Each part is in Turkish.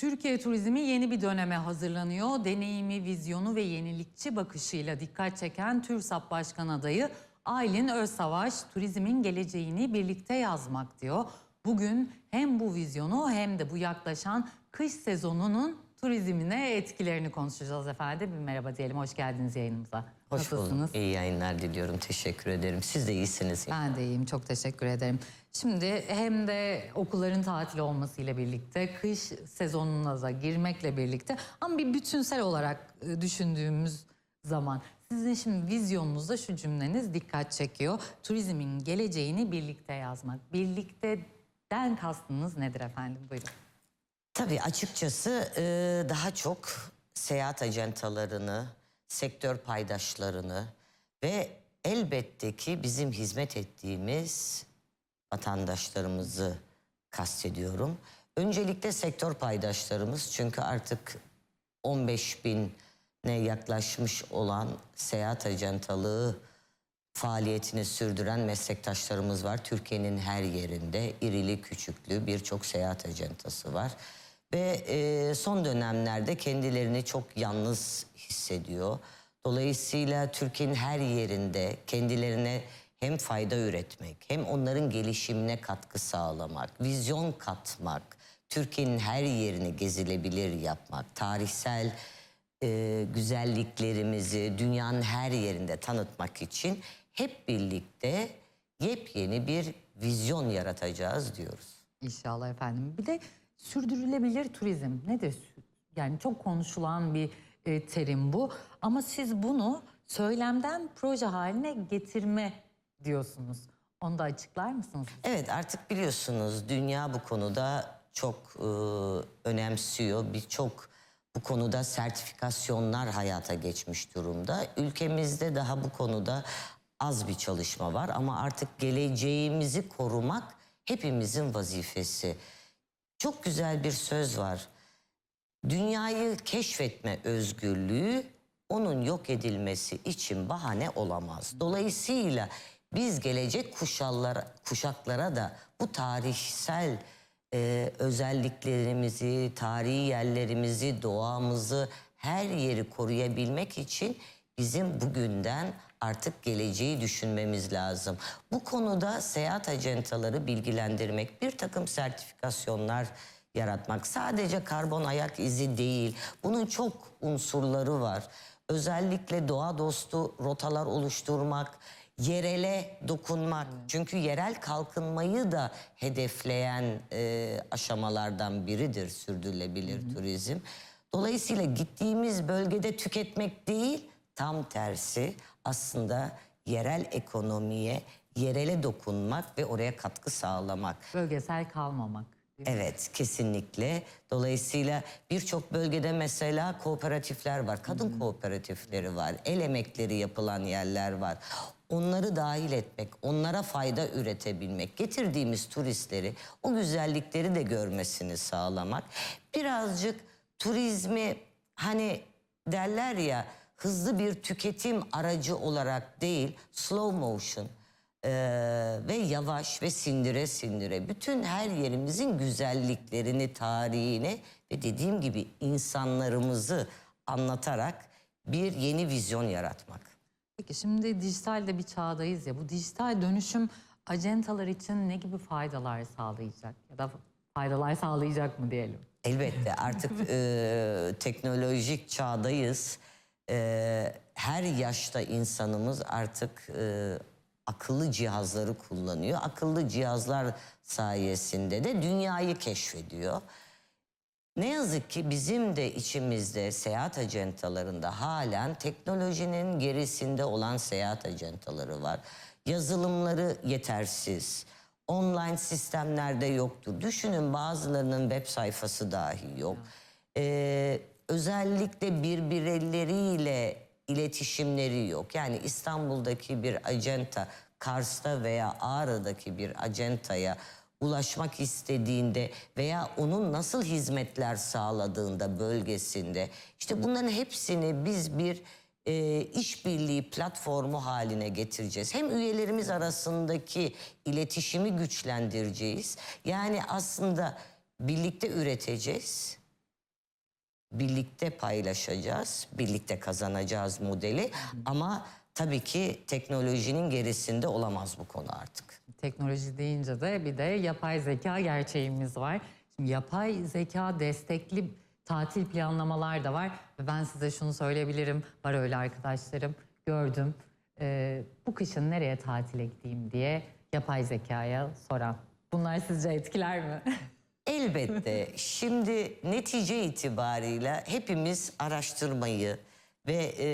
Türkiye turizmi yeni bir döneme hazırlanıyor. Deneyimi, vizyonu ve yenilikçi bakışıyla dikkat çeken TÜRSAP Başkan adayı Aylin Özsavaş, turizmin geleceğini birlikte yazmak diyor. Bugün hem bu vizyonu hem de bu yaklaşan kış sezonunun turizmine etkilerini konuşacağız efendim. Bir merhaba diyelim, hoş geldiniz yayınımıza. Hoş Nasılsınız? bulduk. İyi yayınlar diliyorum. Teşekkür ederim. Siz de iyisiniz. Ben de iyiyim, çok teşekkür ederim. Şimdi hem de okulların tatil olmasıyla birlikte, kış sezonuna da girmekle birlikte ama bir bütünsel olarak e, düşündüğümüz zaman sizin şimdi vizyonunuzda şu cümleniz dikkat çekiyor. Turizmin geleceğini birlikte yazmak. Birlikteden kastınız nedir efendim? Buyurun. Tabii açıkçası e, daha çok seyahat acentalarını, sektör paydaşlarını ve elbette ki bizim hizmet ettiğimiz vatandaşlarımızı kastediyorum. Öncelikle sektör paydaşlarımız çünkü artık 15 bine yaklaşmış olan seyahat acentalığı faaliyetini sürdüren meslektaşlarımız var. Türkiye'nin her yerinde irili küçüklü birçok seyahat acentası var. Ve e, son dönemlerde kendilerini çok yalnız hissediyor. Dolayısıyla Türkiye'nin her yerinde kendilerine hem fayda üretmek hem onların gelişimine katkı sağlamak, vizyon katmak, Türkiye'nin her yerini gezilebilir yapmak, tarihsel e, güzelliklerimizi dünyanın her yerinde tanıtmak için hep birlikte yepyeni bir vizyon yaratacağız diyoruz. İnşallah efendim. Bir de sürdürülebilir turizm nedir? Yani çok konuşulan bir e, terim bu. Ama siz bunu söylemden proje haline getirme diyorsunuz. Onu da açıklar mısınız? Evet artık biliyorsunuz dünya bu konuda çok e, önemsiyor. Birçok bu konuda sertifikasyonlar hayata geçmiş durumda. Ülkemizde daha bu konuda az bir çalışma var ama artık geleceğimizi korumak hepimizin vazifesi. Çok güzel bir söz var. Dünyayı keşfetme özgürlüğü onun yok edilmesi için bahane olamaz. Dolayısıyla biz gelecek kuşaklara, kuşaklara da bu tarihsel e, özelliklerimizi, tarihi yerlerimizi, doğamızı, her yeri koruyabilmek için bizim bugünden artık geleceği düşünmemiz lazım. Bu konuda seyahat acentaları bilgilendirmek, bir takım sertifikasyonlar yaratmak sadece karbon ayak izi değil. Bunun çok unsurları var. Özellikle doğa dostu rotalar oluşturmak, yerele dokunmak. Çünkü yerel kalkınmayı da hedefleyen e, aşamalardan biridir sürdürülebilir turizm. Dolayısıyla gittiğimiz bölgede tüketmek değil, tam tersi aslında yerel ekonomiye, yerele dokunmak ve oraya katkı sağlamak. Bölgesel kalmamak. Evet kesinlikle. Dolayısıyla birçok bölgede mesela kooperatifler var. Kadın kooperatifleri var. El emekleri yapılan yerler var. Onları dahil etmek, onlara fayda üretebilmek, getirdiğimiz turistleri o güzellikleri de görmesini sağlamak. Birazcık turizmi hani derler ya hızlı bir tüketim aracı olarak değil slow motion ee, ve yavaş ve sindire sindire bütün her yerimizin güzelliklerini, tarihini ve dediğim gibi insanlarımızı anlatarak bir yeni vizyon yaratmak. Peki şimdi dijitalde bir çağdayız ya. Bu dijital dönüşüm acentalar için ne gibi faydalar sağlayacak? Ya da faydalar sağlayacak mı diyelim? Elbette artık e, teknolojik çağdayız. E, her yaşta insanımız artık e, akıllı cihazları kullanıyor. Akıllı cihazlar sayesinde de dünyayı keşfediyor. Ne yazık ki bizim de içimizde seyahat acentalarında halen teknolojinin gerisinde olan seyahat acentaları var. Yazılımları yetersiz. Online sistemlerde yoktur. Düşünün bazılarının web sayfası dahi yok. Ee, özellikle birbirleriyle iletişimleri yok. Yani İstanbul'daki bir acenta Kars'ta veya Ağrı'daki bir acentaya ulaşmak istediğinde veya onun nasıl hizmetler sağladığında bölgesinde işte bunların hepsini biz bir e, işbirliği platformu haline getireceğiz. Hem üyelerimiz arasındaki iletişimi güçlendireceğiz. Yani aslında birlikte üreteceğiz birlikte paylaşacağız, birlikte kazanacağız modeli. Ama tabii ki teknolojinin gerisinde olamaz bu konu artık. Teknoloji deyince de bir de yapay zeka gerçeğimiz var. Şimdi yapay zeka destekli tatil planlamalar da var. Ve ben size şunu söyleyebilirim. Var öyle arkadaşlarım. Gördüm. Ee, bu kışın nereye tatile gideyim diye yapay zekaya soran. Bunlar sizce etkiler mi? Elbette. Şimdi netice itibarıyla hepimiz araştırmayı ve e,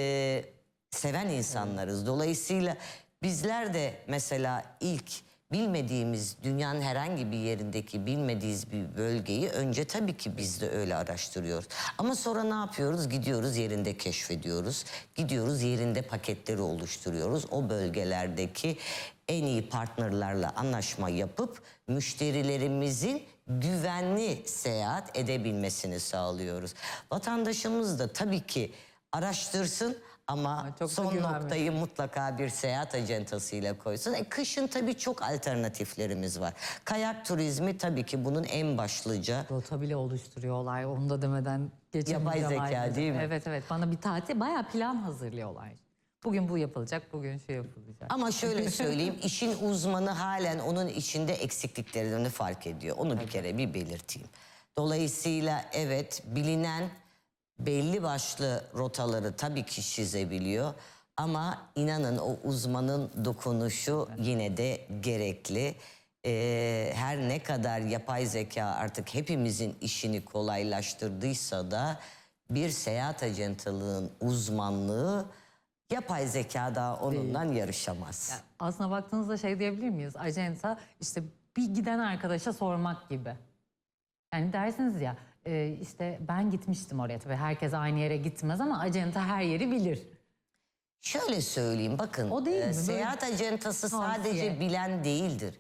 seven insanlarız. Dolayısıyla bizler de mesela ilk bilmediğimiz dünyanın herhangi bir yerindeki bilmediğimiz bir bölgeyi önce tabii ki biz de öyle araştırıyoruz. Ama sonra ne yapıyoruz? Gidiyoruz yerinde keşfediyoruz. Gidiyoruz yerinde paketleri oluşturuyoruz. O bölgelerdeki en iyi partnerlerle anlaşma yapıp müşterilerimizin güvenli seyahat edebilmesini sağlıyoruz. Vatandaşımız da tabii ki araştırsın ama çok da son güvenmiş. noktayı mutlaka bir seyahat acentasıyla koysun. E, kışın tabii çok alternatiflerimiz var. Kayak turizmi tabii ki bunun en başlıca Rota bile oluşturuyorlar. Onu da demeden geçemeyeceğim. Yapay zeka ayrıca. değil mi? Evet evet. Bana bir tatil bayağı plan hazırlıyorlar. Bugün bu yapılacak, bugün şu yapılacak. Ama şöyle söyleyeyim, işin uzmanı halen onun içinde eksikliklerini fark ediyor. Onu bir kere bir belirteyim. Dolayısıyla evet bilinen belli başlı rotaları tabii ki çizebiliyor. Ama inanın o uzmanın dokunuşu yine de gerekli. Ee, her ne kadar yapay zeka artık hepimizin işini kolaylaştırdıysa da bir seyahat acentalığın uzmanlığı yapay zeka daha onunla yarışamaz. Aslına baktığınızda şey diyebilir miyiz? Acenta işte bir giden arkadaşa sormak gibi. Yani dersiniz ya e, işte ben gitmiştim oraya ve herkes aynı yere gitmez ama acenta her yeri bilir. Şöyle söyleyeyim bakın O değil e, mi? Seyahat acentası sadece tavsiye. bilen değildir.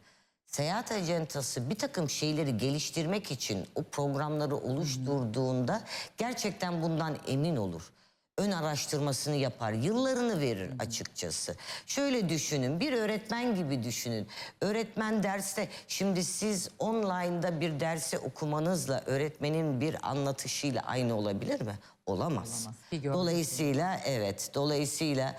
Seyahat acentası bir takım şeyleri geliştirmek için o programları oluşturduğunda gerçekten bundan emin olur. Ön araştırmasını yapar, yıllarını verir açıkçası. Şöyle düşünün, bir öğretmen gibi düşünün. Öğretmen derste, şimdi siz online'da bir dersi okumanızla öğretmenin bir anlatışıyla aynı olabilir mi? Olamaz. Olamaz. Dolayısıyla evet, dolayısıyla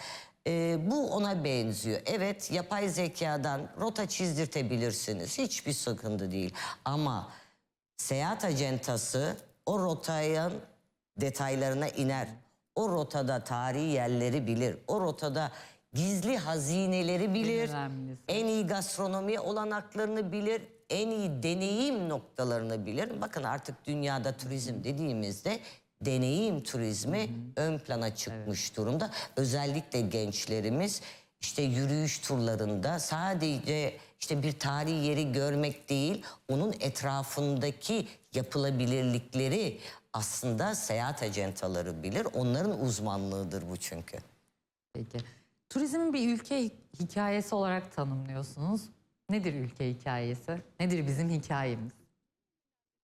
e, bu ona benziyor. Evet, yapay zekadan rota çizdirtebilirsiniz. Hiçbir sıkıntı değil. Ama seyahat acentası o rotanın detaylarına iner. O rotada tarihi yerleri bilir. O rotada gizli hazineleri bilir. En iyi gastronomi olanaklarını bilir. En iyi deneyim noktalarını bilir. Bakın artık dünyada turizm dediğimizde deneyim turizmi ön plana çıkmış durumda. Özellikle gençlerimiz işte yürüyüş turlarında sadece işte bir tarihi yeri görmek değil, onun etrafındaki yapılabilirlikleri aslında seyahat acentaları bilir. Onların uzmanlığıdır bu çünkü. Peki. Turizmin bir ülke hi- hikayesi olarak tanımlıyorsunuz. Nedir ülke hikayesi? Nedir bizim hikayemiz?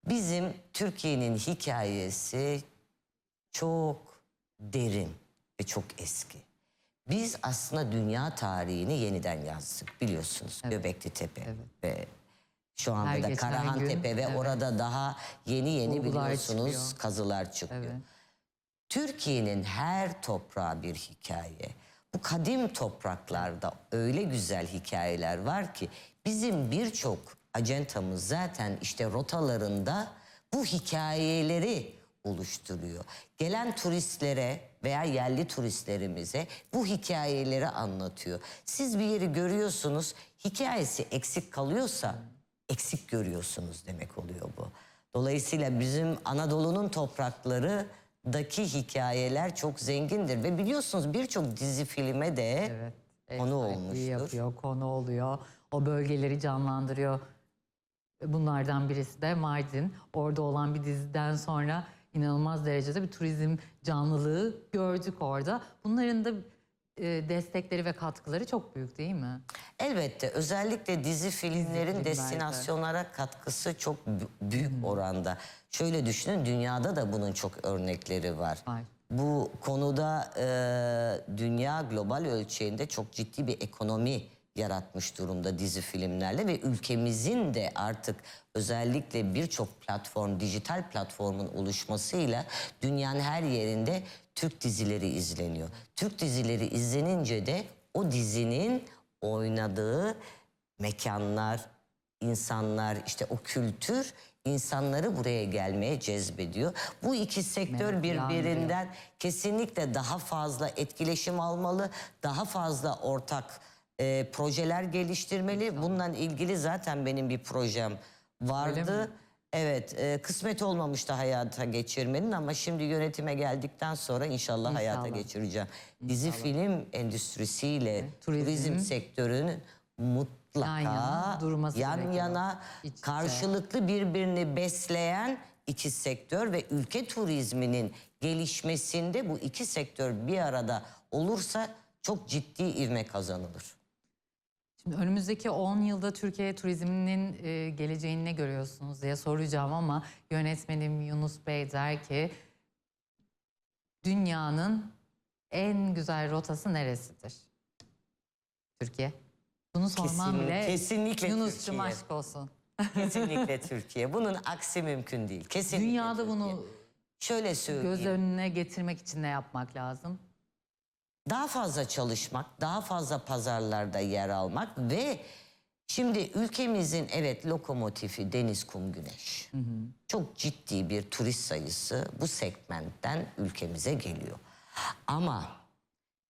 Bizim Türkiye'nin hikayesi çok derin ve çok eski. Biz aslında dünya tarihini yeniden yazdık biliyorsunuz. Göbekli Tepe ve şu anda Her da Karahan gün, Tepe ve evet. orada daha yeni yeni Bulgular biliyorsunuz çıkıyor. kazılar çıkıyor. Evet. Türkiye'nin her toprağı bir hikaye. Bu kadim topraklarda öyle güzel hikayeler var ki bizim birçok acentamız zaten işte rotalarında bu hikayeleri oluşturuyor. Gelen turistlere veya yerli turistlerimize bu hikayeleri anlatıyor. Siz bir yeri görüyorsunuz, hikayesi eksik kalıyorsa eksik görüyorsunuz demek oluyor bu. Dolayısıyla bizim Anadolu'nun topraklarıdaki hikayeler çok zengindir ve biliyorsunuz birçok dizi filme de Evet. ev konu olmuştur. yapıyor, konu oluyor. O bölgeleri canlandırıyor. Bunlardan birisi de Mardin. Orada olan bir diziden sonra inanılmaz derecede bir turizm canlılığı gördük orada. Bunların da e, destekleri ve katkıları çok büyük değil mi? Elbette özellikle dizi filmlerin filmlerde. destinasyonlara katkısı çok bü- büyük oranda. Şöyle düşünün dünyada da bunun çok örnekleri var. Var. Bu konuda e, dünya global ölçeğinde çok ciddi bir ekonomi yaratmış durumda dizi filmlerle ve ülkemizin de artık özellikle birçok platform, dijital platformun oluşmasıyla dünyanın her yerinde Türk dizileri izleniyor. Türk dizileri izlenince de o dizinin oynadığı mekanlar, insanlar, işte o kültür insanları buraya gelmeye cezbediyor. Bu iki sektör birbirinden kesinlikle daha fazla etkileşim almalı, daha fazla ortak e, projeler geliştirmeli. Bununla ilgili zaten benim bir projem vardı. Evet, e, kısmet olmamıştı hayata geçirmenin ama şimdi yönetime geldikten sonra inşallah, hayata İnşallah. geçireceğim. Dizi film endüstrisiyle turizm. turizm, sektörünün mutlaka Yan yana durması yan gerekiyor. yana karşılıklı birbirini besleyen iki sektör ve ülke turizminin gelişmesinde bu iki sektör bir arada olursa çok ciddi ivme kazanılır. Şimdi önümüzdeki 10 yılda Türkiye turizminin e, geleceğini ne görüyorsunuz diye soracağım ama yönetmenim Yunus Bey der ki dünyanın en güzel rotası neresidir? Türkiye. Bunu sormam Kesin- bile kesinlikle Yunus'cum Türkiye. aşk olsun. Kesinlikle Türkiye. Bunun aksi mümkün değil. Kesinlikle Dünyada Türkiye. bunu şöyle söyleyeyim. göz önüne getirmek için ne yapmak lazım? Daha fazla çalışmak, daha fazla pazarlarda yer almak ve şimdi ülkemizin evet lokomotifi deniz, kum, güneş. Çok ciddi bir turist sayısı bu segmentten ülkemize geliyor. Ama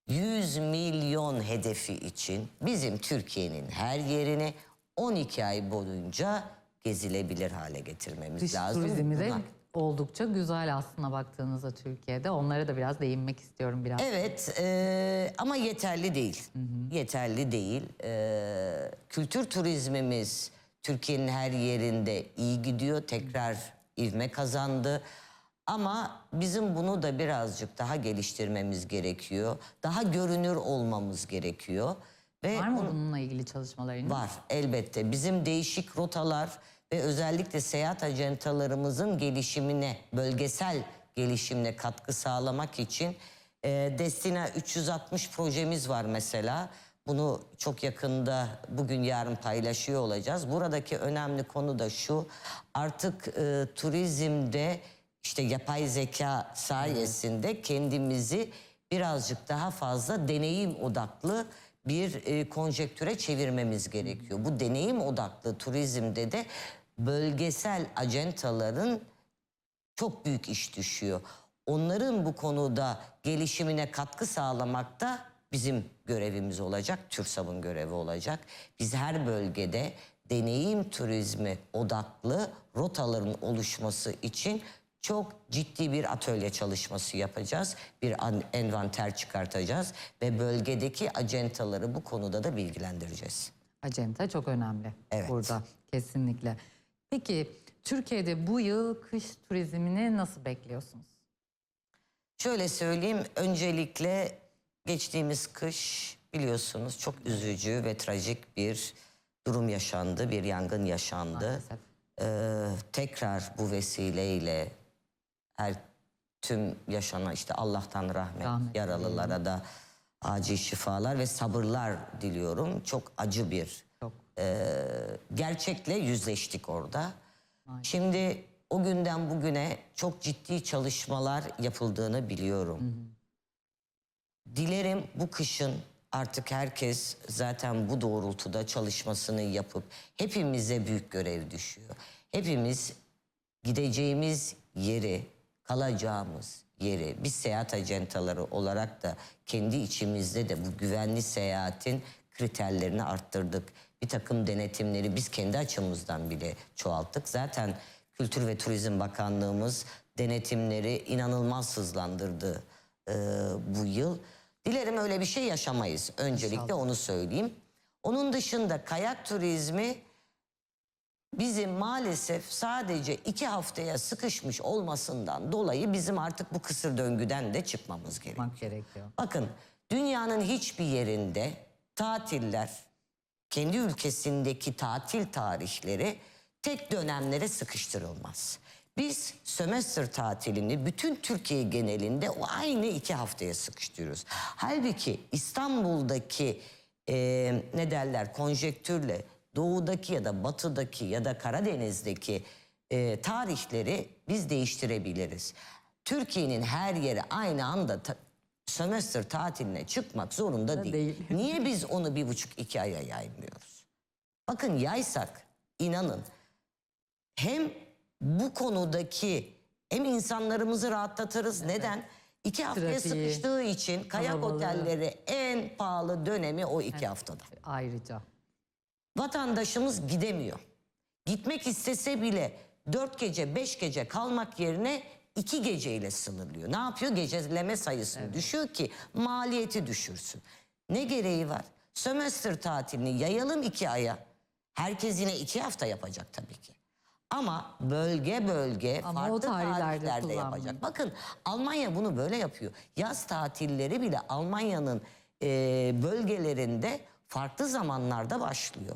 100 milyon hedefi için bizim Türkiye'nin her yerini 12 ay boyunca gezilebilir hale getirmemiz Dış lazım. turizmi de oldukça güzel aslında baktığınızda Türkiye'de. Onlara da biraz değinmek istiyorum biraz. Evet e, ama yeterli değil. Yeterli değil. E, kültür turizmimiz Türkiye'nin her yerinde iyi gidiyor. Tekrar ivme kazandı. Ama bizim bunu da birazcık daha geliştirmemiz gerekiyor. Daha görünür olmamız gerekiyor. Ve Var mı bununla ilgili çalışmalarınız? Var elbette. Bizim değişik rotalar ve özellikle seyahat ajantalarımızın gelişimine, bölgesel gelişimine katkı sağlamak için e, Destina 360 projemiz var mesela. Bunu çok yakında bugün yarın paylaşıyor olacağız. Buradaki önemli konu da şu. Artık e, turizmde işte yapay zeka sayesinde kendimizi birazcık daha fazla deneyim odaklı bir e, konjektüre çevirmemiz gerekiyor. Bu deneyim odaklı turizmde de bölgesel acentaların çok büyük iş düşüyor. Onların bu konuda gelişimine katkı sağlamak da bizim görevimiz olacak, TÜRSAB'ın görevi olacak. Biz her bölgede deneyim turizmi odaklı rotaların oluşması için çok ciddi bir atölye çalışması yapacağız. Bir an- envanter çıkartacağız ve bölgedeki acentaları bu konuda da bilgilendireceğiz. Acenta çok önemli Evet. burada kesinlikle. Peki Türkiye'de bu yıl kış turizmini nasıl bekliyorsunuz? Şöyle söyleyeyim, öncelikle geçtiğimiz kış biliyorsunuz çok üzücü ve trajik bir durum yaşandı, bir yangın yaşandı. Maalesef. Ee, tekrar bu vesileyle her tüm yaşanan işte Allah'tan rahmet, Rahmet yaralılara da acil şifalar ve sabırlar diliyorum. Çok acı bir Çok. gerçekle yüzleştik orada. Şimdi o günden bugüne çok ciddi çalışmalar yapıldığını biliyorum. Dilerim bu kışın artık herkes zaten bu doğrultuda çalışmasını yapıp hepimize büyük görev düşüyor. Hepimiz gideceğimiz yeri, kalacağımız yeri biz seyahat acentaları olarak da kendi içimizde de bu güvenli seyahatin kriterlerini arttırdık. Bir takım denetimleri biz kendi açımızdan bile çoğalttık. Zaten Kültür ve Turizm Bakanlığımız denetimleri inanılmaz hızlandırdı e, bu yıl. Dilerim öyle bir şey yaşamayız. Öncelikle onu söyleyeyim. Onun dışında kayak turizmi bizim maalesef sadece iki haftaya sıkışmış olmasından dolayı bizim artık bu kısır döngüden de çıkmamız gerekiyor. Gerekiyor. Bakın dünyanın hiçbir yerinde tatiller, kendi ülkesindeki tatil tarihleri tek dönemlere sıkıştırılmaz. Biz sömestr tatilini bütün Türkiye genelinde o aynı iki haftaya sıkıştırıyoruz. Halbuki İstanbul'daki e, ne derler konjektürle doğudaki ya da batıdaki ya da Karadeniz'deki e, tarihleri biz değiştirebiliriz. Türkiye'nin her yeri aynı anda sömestr tatiline çıkmak zorunda değil. Değil. Niye biz onu bir buçuk iki aya yaymıyoruz? Bakın yaysak inanın hem bu konudaki hem insanlarımızı rahatlatırız. Neden? İki haftaya Trafiği, sıkıştığı için kayak kalabalığı. otelleri en pahalı dönemi o iki haftada. Ayrıca. Vatandaşımız gidemiyor. Gitmek istese bile dört gece beş gece kalmak yerine iki geceyle sınırlıyor. Ne yapıyor? Geceleme sayısını düşüyor ki maliyeti düşürsün. Ne gereği var? Sömestr tatilini yayalım iki aya. Herkes yine iki hafta yapacak tabii ki. Ama bölge bölge Ama farklı tarihlerde tarihlerde yapacak. Bakın Almanya bunu böyle yapıyor. Yaz tatilleri bile Almanya'nın e, bölgelerinde farklı zamanlarda başlıyor.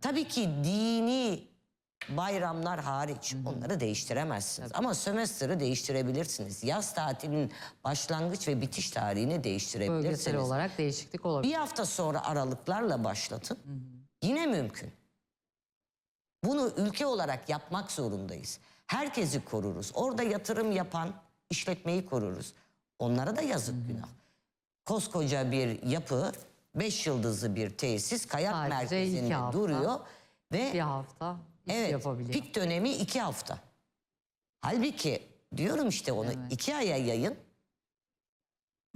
Tabii ki dini bayramlar hariç onları değiştiremezsiniz. Ama sömestrı değiştirebilirsiniz. Yaz tatilinin başlangıç ve bitiş tarihini değiştirebilirsiniz. Bölgesel olarak değişiklik olabilir. Bir hafta sonra aralıklarla başlatın. Yine mümkün. Bunu ülke olarak yapmak zorundayız. Herkesi koruruz. Orada yatırım yapan işletmeyi koruruz. Onlara da yazık günah. Koskoca bir yapı, beş yıldızlı bir tesis, kayak Sadece merkezinde duruyor ve Bir hafta evet yapabiliyor. pik dönemi iki hafta. Halbuki diyorum işte onu iki aya yayın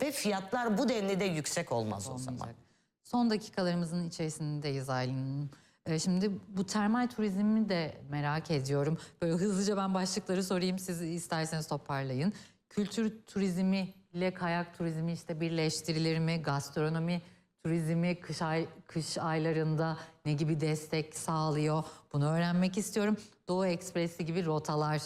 ve fiyatlar bu denli de yüksek olmaz o zaman. olmayacak. Son dakikalarımızın içerisindeyiz Aylin. Ee, Şimdi bu termal turizmi de merak ediyorum. Böyle hızlıca ben başlıkları sorayım siz isterseniz toparlayın. Kültür turizmi ile kayak turizmi işte birleştirilir mi? Gastronomi turizmi kış, ay, kış aylarında ne gibi destek sağlıyor? Bunu öğrenmek istiyorum. Doğu Ekspresi gibi rotalar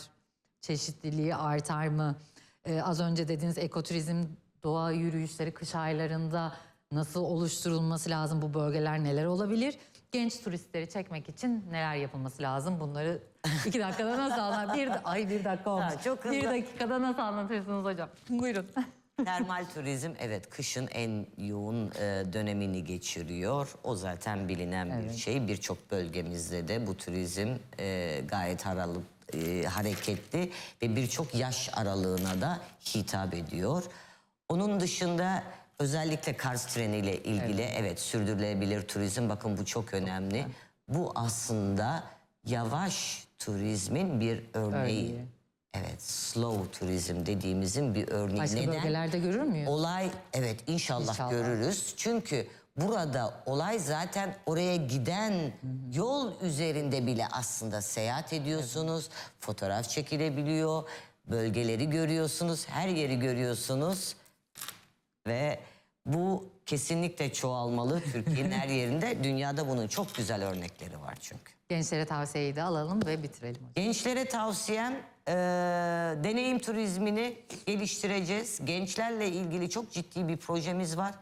çeşitliliği artar mı? Ee, az önce dediğiniz ekoturizm, doğa yürüyüşleri kış aylarında nasıl oluşturulması lazım? Bu bölgeler neler olabilir? Genç turistleri çekmek için neler yapılması lazım? Bunları iki dakikada nasıl anlar? Bir, ay bir dakika olmuş. Ha, çok hızlı. Bir dakikada nasıl anlatırsınız hocam? Buyurun. Termal turizm evet kışın en yoğun e, dönemini geçiriyor. O zaten bilinen bir şey. Birçok bölgemizde de bu turizm e, gayet haralı, e, hareketli ve birçok yaş aralığına da hitap ediyor. Onun dışında özellikle Kars treniyle ilgili evet. sürdürülebilir turizm bakın bu çok önemli. Bu aslında yavaş turizmin bir örneği. Örneği. Evet, slow turizm dediğimizin bir örneği. Başka Neden? bölgelerde görür müyüz? Olay evet inşallah, İnşallah. görürüz. Çünkü burada olay zaten oraya giden yol üzerinde bile aslında seyahat ediyorsunuz. Fotoğraf çekilebiliyor. Bölgeleri görüyorsunuz. Her yeri görüyorsunuz. Ve bu kesinlikle çoğalmalı Türkiye'nin her yerinde. Dünyada bunun çok güzel örnekleri var çünkü. Gençlere tavsiyeyi de alalım ve bitirelim hocam. Gençlere tavsiyem eee, deneyim turizmini geliştireceğiz. Gençlerle ilgili çok ciddi bir projemiz var.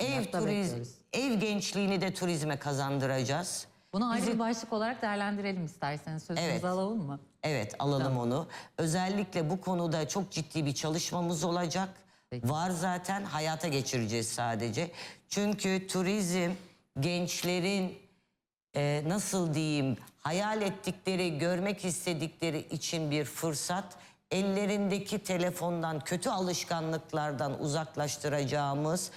Ev Merakla bekliyoruz. ev gençliğini de turizme kazandıracağız. Bunu ayrı bir başlık olarak değerlendirelim isterseniz. Sözünüzü Evet. alalım mı? Evet alalım onu. Özellikle bu konuda çok ciddi bir çalışmamız olacak. Peki. Var zaten hayata geçireceğiz sadece. Çünkü turizm gençlerin e, nasıl diyeyim hayal ettikleri, görmek istedikleri için bir fırsat. Ellerindeki telefondan, kötü alışkanlıklardan uzaklaştıracağımız,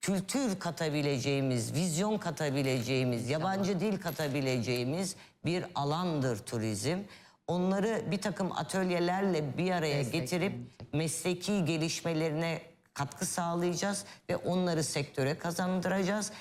kültür katabileceğimiz, vizyon katabileceğimiz, yabancı dil katabileceğimiz bir alandır turizm. Onları bir takım atölyelerle bir araya getirip mesleki gelişmelerine katkı sağlayacağız ve onları sektöre kazandıracağız.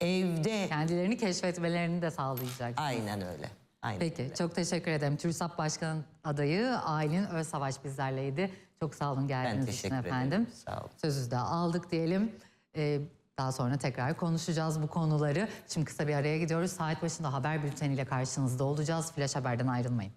Evde Kendilerini keşfetmelerini de sağlayacak. aynen öyle. Aynen. Peki çok teşekkür ederim. TÜRSAP Başkan adayı Aylin Özsavaş bizlerleydi. Çok sağ olun geldiğiniz için teşekkür ederim. efendim. Sağ olun. Sözü de aldık diyelim. Ee, daha sonra tekrar konuşacağız bu konuları. Şimdi kısa bir araya gidiyoruz. Saat başında haber bülteniyle karşınızda olacağız. Flash Haber'den ayrılmayın.